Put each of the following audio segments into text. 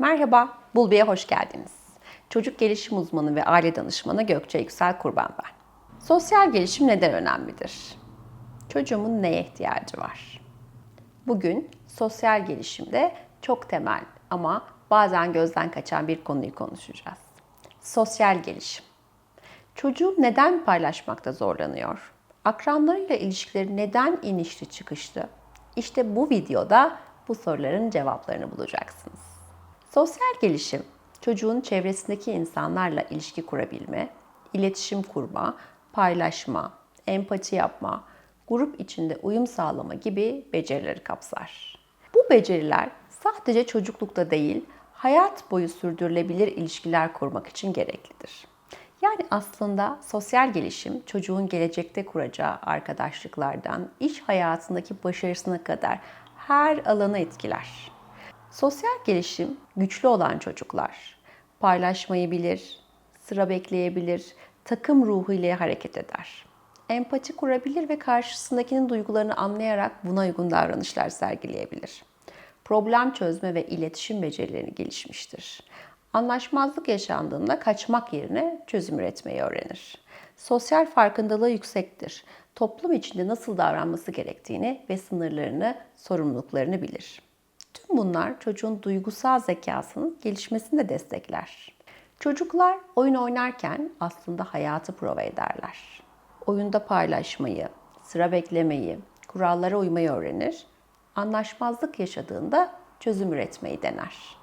Merhaba, Bulbi'ye hoş geldiniz. Çocuk gelişim uzmanı ve aile danışmanı Gökçe Yüksel Kurban ben. Sosyal gelişim neden önemlidir? Çocuğumun neye ihtiyacı var? Bugün sosyal gelişimde çok temel ama bazen gözden kaçan bir konuyu konuşacağız. Sosyal gelişim. Çocuğum neden paylaşmakta zorlanıyor? Akranlarıyla ilişkileri neden inişli çıkışlı? İşte bu videoda bu soruların cevaplarını bulacaksınız. Sosyal gelişim, çocuğun çevresindeki insanlarla ilişki kurabilme, iletişim kurma, paylaşma, empati yapma, grup içinde uyum sağlama gibi becerileri kapsar. Bu beceriler sadece çocuklukta değil, hayat boyu sürdürülebilir ilişkiler kurmak için gereklidir. Yani aslında sosyal gelişim çocuğun gelecekte kuracağı arkadaşlıklardan iş hayatındaki başarısına kadar her alanı etkiler. Sosyal gelişim güçlü olan çocuklar paylaşmayı bilir, sıra bekleyebilir, takım ruhu ile hareket eder. Empati kurabilir ve karşısındakinin duygularını anlayarak buna uygun davranışlar sergileyebilir. Problem çözme ve iletişim becerilerini gelişmiştir. Anlaşmazlık yaşandığında kaçmak yerine çözüm üretmeyi öğrenir. Sosyal farkındalığı yüksektir. Toplum içinde nasıl davranması gerektiğini ve sınırlarını, sorumluluklarını bilir. Tüm bunlar çocuğun duygusal zekasının gelişmesini de destekler. Çocuklar oyun oynarken aslında hayatı prova ederler. Oyunda paylaşmayı, sıra beklemeyi, kurallara uymayı öğrenir. Anlaşmazlık yaşadığında çözüm üretmeyi dener.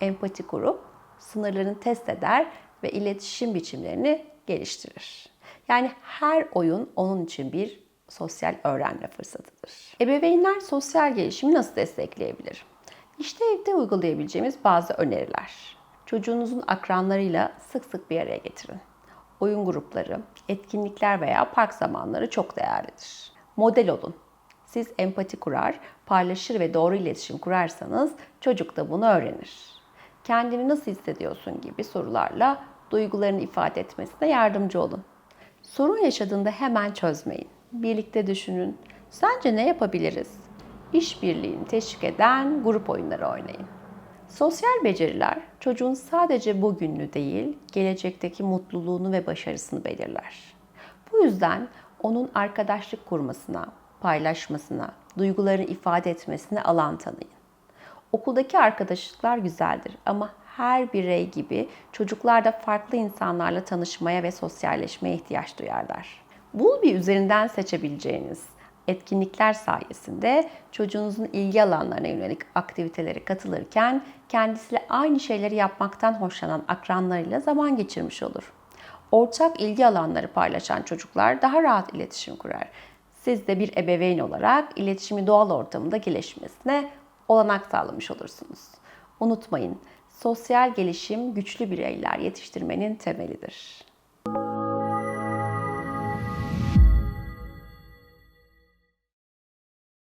Empati kurup sınırlarını test eder ve iletişim biçimlerini geliştirir. Yani her oyun onun için bir sosyal öğrenme fırsatıdır. Ebeveynler sosyal gelişimi nasıl destekleyebilir? İşte evde uygulayabileceğimiz bazı öneriler. Çocuğunuzun akranlarıyla sık sık bir araya getirin. Oyun grupları, etkinlikler veya park zamanları çok değerlidir. Model olun. Siz empati kurar, paylaşır ve doğru iletişim kurarsanız çocuk da bunu öğrenir. Kendini nasıl hissediyorsun gibi sorularla duygularını ifade etmesine yardımcı olun. Sorun yaşadığında hemen çözmeyin. Birlikte düşünün. Sence ne yapabiliriz? İşbirliğini teşvik eden grup oyunları oynayın. Sosyal beceriler çocuğun sadece bugününü değil, gelecekteki mutluluğunu ve başarısını belirler. Bu yüzden onun arkadaşlık kurmasına, paylaşmasına, duygularını ifade etmesine alan tanıyın. Okuldaki arkadaşlıklar güzeldir ama her birey gibi çocuklar da farklı insanlarla tanışmaya ve sosyalleşmeye ihtiyaç duyarlar. Bulbi üzerinden seçebileceğiniz etkinlikler sayesinde çocuğunuzun ilgi alanlarına yönelik aktivitelere katılırken kendisiyle aynı şeyleri yapmaktan hoşlanan akranlarıyla zaman geçirmiş olur. Ortak ilgi alanları paylaşan çocuklar daha rahat iletişim kurar. Siz de bir ebeveyn olarak iletişimi doğal ortamında gelişmesine olanak sağlamış olursunuz. Unutmayın, sosyal gelişim güçlü bireyler yetiştirmenin temelidir.